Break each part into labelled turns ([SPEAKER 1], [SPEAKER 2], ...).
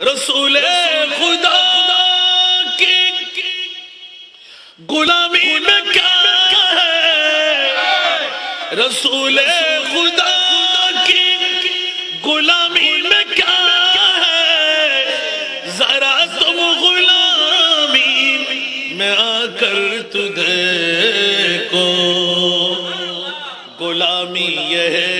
[SPEAKER 1] رسول خدا کی غلامی میں کیا ہے؟ رسول خدا کی غلامی میں کیا ہے؟ ذرا تم غلامی میں آ کر تجھے کو غلامی یہ ہے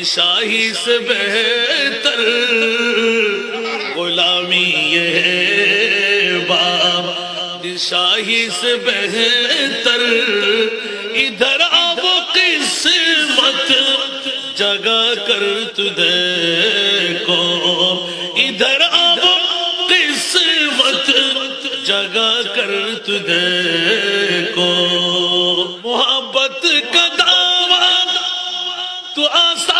[SPEAKER 1] دشاہی سے بہتر۔ غلامی یہ ہے باپ دشاہی سے بہتر۔ ادھر آب قسمت۔ جگا کر تجھے کو ادھر آب قسمت۔ جگا کر تجھے کو محبت کا دعویٰ۔ تو آسان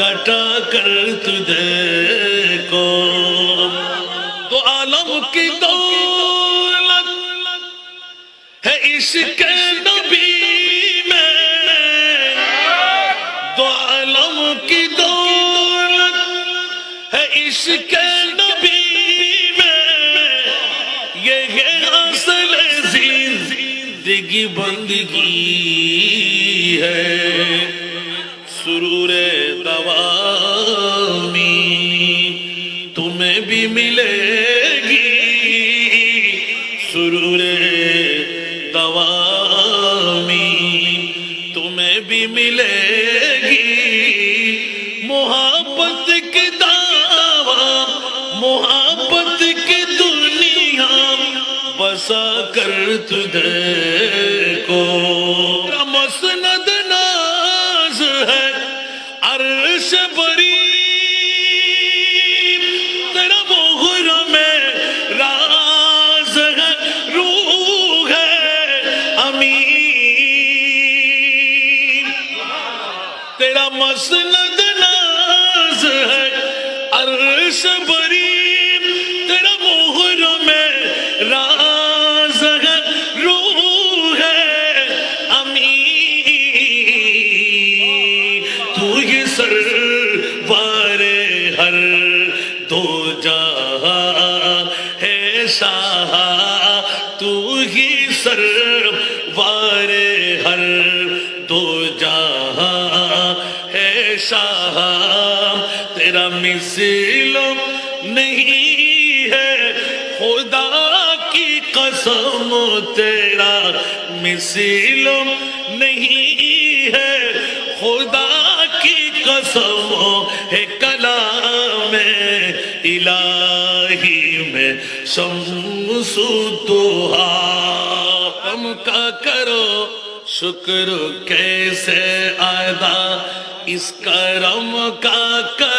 [SPEAKER 1] کٹا کر تجھے کو۔ تو عالم کی دولت ہے عشق نبی میں۔ تو عالم کی دولت ہے عشق نبی میں۔ یہ ہے اصل زندگی بندگی ہے۔ سرور دوامی تمہیں بھی ملے گی سرور دوامی تمہیں بھی ملے گی محبت کی دعویٰ، محبت کی دنیا، بسا کر تجھے کو تیرا مسند ناز ہے، عرش بری تیرا مہر میں راز ہے، روح ہے، امین۔ تو ہی سر ہر دو جہاں ہے شاہ تو ہی سر ہر مثل نہیں ہے خدا کی قسم تیرا مثل نہیں ہے خدا کی قسم ہے کلام الہی میں شمس دوہا ہم کا کرو شکر کیسے ادا اس کرم کا کرو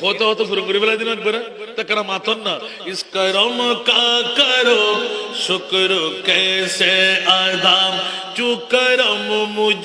[SPEAKER 1] হতো হতো শুরু করে বেলা দিন একবারে তা কেন মাথন না ইস করম কা করো শুক্র কেসে আদাম চু করম মুঝ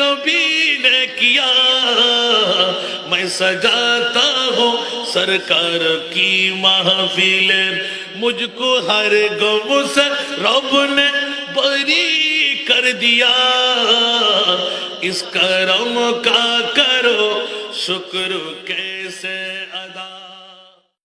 [SPEAKER 1] নবী نے کیا میں سجاتا ہوں سرکار کی محفل مجھ کو ہر گم سے رب نے بری کر دیا اس کرم کا کرو شکر کیسے